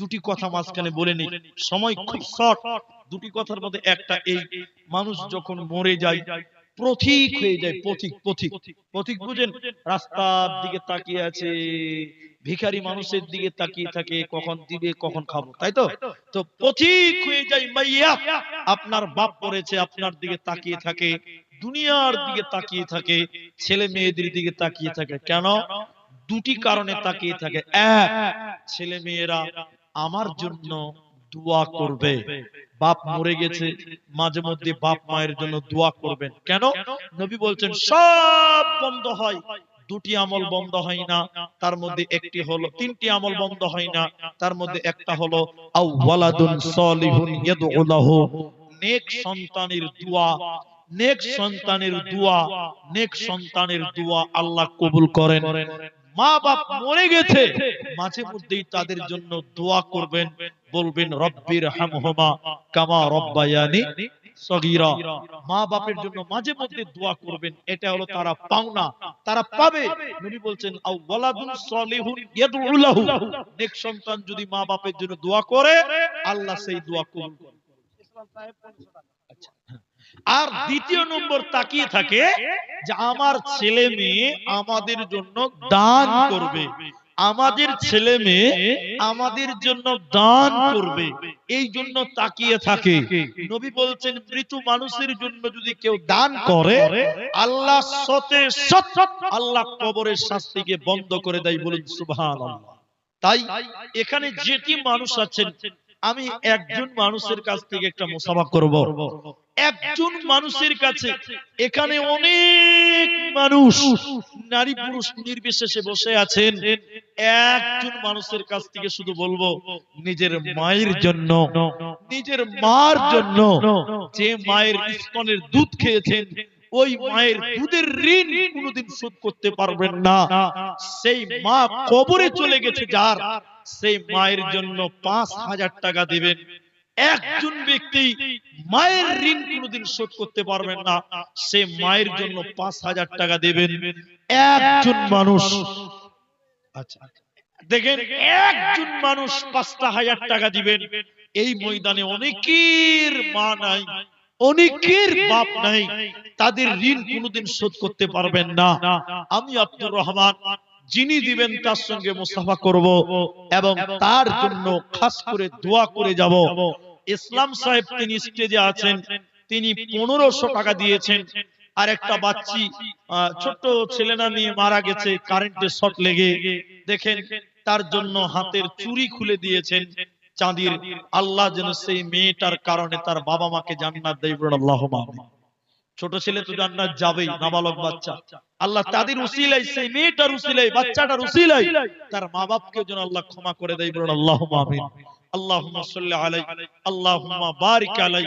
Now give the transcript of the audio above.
দুটি কথা মাঝখানে বলে নি সময় খুব শর্ট দুটি কথার মধ্যে একটা এই মানুষ যখন মরে যায় প্রতীক হয়ে যায় পথিক পথিক পথিক বুঝেন? রাস্তার দিকে তাকিয়ে আছে ভিখারি মানুষের দিকে তাকিয়ে থাকে কখন দিবে কখন খাব তাই তো? তো? পথিক হয়ে যায় মাইয়া। আপনার বাপ পড়েছে আপনার দিকে তাকিয়ে থাকে দুনিয়ার দিকে তাকিয়ে থাকে ছেলে মেয়েদের দিকে তাকিয়ে থাকে। কেন? দুটি কারণে তাকিয়ে থাকে। এক ছেলে মেয়েরা আমার জন্য দোয়া করবে। বাপ মরে গেছে মাঝে মধ্যে বাপ মায়ের জন্য দোয়া করবেন। কেন? নবী বলছেন সব বন্ধ হয়। দুটি আমল বন্ধ হয় না তার মধ্যে একটি হলো তিনটি আমল বন্ধ হয় না তার মধ্যে একটা হলো আউওয়ালাদুন সলিহুন ইয়াদউ লাহু। নেক সন্তানের দোয়া নেক সন্তানের দোয়া নেক সন্তানের দোয়া আল্লাহ কবুল করেন। মা বাপ মরে গেছে। মাঝে মধ্যেই তাদের জন্য দোয়া করবেন। বলবেন রব্বির হামহুমা কামা রব্বায়ানি সগীরা। মা বাপের জন্য মাঝে মধ্যে দোয়া করবেন। এটা হলো তারা পাওনা। তারা পাবে। নবী বলছেন আও সলিহুন ইয়াদউ লাহু নেক সন্তান যদি মা বাপের জন্য দোয়া করে আল্লাহ সেই দোয়া কবুল করেন আচ্ছা, আর দ্বিতীয় নম্বর তাকিয়ে থাকে যে আমার ছেলে মেয়ে আমাদের জন্য দান করবে। আমাদের ছেলে মেয়ে আমাদের জন্য দান করবে। এই জন্য তাকিয়ে থাকে। নবী বলছেন মৃত্যু মানুষের জন্য যদি কেউ দান করে, আল্লাহ সতে সৎ, আল্লাহ কবরের শাস্তিকে বন্ধ করে দেয় বলুন সুবহানাল্লাহ। তাই এখানে যেটি মানুষ আছেন, আমি একজন মানুষের কাছ থেকে একটা মুসাফা করব। একজন মানুষের কাছে এখানে অনেক মানুষ নারী পুরুষ নির্বিশেষে বসে আছেন। একজন মানুষের কাছ থেকে শুধু বলব নিজের মায়ের জন্য নিজের মার জন্য যে মায়ের স্তনের দুধ খেয়েছেন ওই মায়ের দুধের ঋণ কোনোদিন শোধ করতে পারবেন না। সেই মা কবরে চলে গেছে যার। সেই মায়ের জন্য পাঁচ হাজার টাকা দিবেন। একজন ব্যক্তি মায়ের ঋণ কোনোদিন শোধ করতে পারবেন না। সে মায়ের জন্য পাঁচ হাজার টাকা দেবেন। একজন মানুষ। আচ্ছা দেখেন, একজন মানুষ পাঁচটা হাজার টাকা দিবেন। এই ময়দানে অনেকের মা নাই, অনেকের বাপ নাই। তাদের ঋণ কোনোদিন শোধ করতে পারবেন না। আমি আব্দুর রহমান যিনি দিবেন তার সঙ্গে মুসাফা করব এবং তার জন্য খাস করে দোয়া করে যাব। ইসলাম সাহেব তিনি স্টেজে আছেন তিনি পনেরোশো টাকা দিয়েছেন। আর একটা বাচ্চি আহ, ছোট্ট ছেলে না মেয়ে মারা গেছে কারেন্টের শর্ট লেগে। দেখেন তার জন্য হাতের চুরি খুলে দিয়েছেন চাঁদির আল্লাহ যেন সেই মেয়েটার কারণে তার বাবা মাকে জান্নাত দেয় বলুন আল্লাহুম্মা আমিন। ছোট ছেলে তো জান্নাত যাবেই নাবালক বাচ্চা। আল্লাহ তাদের উসিলাই সেই মেয়েটার উসিলাই বাচ্চাটার উসিলাই তার মা বাপকে যেন আল্লাহ ক্ষমা করে দেয় বলুন আল্লাহুম্মা আমিন। আল্লাহুম্মা সাল্লি আলাই আল্লাহুম্মা বারিক আলাই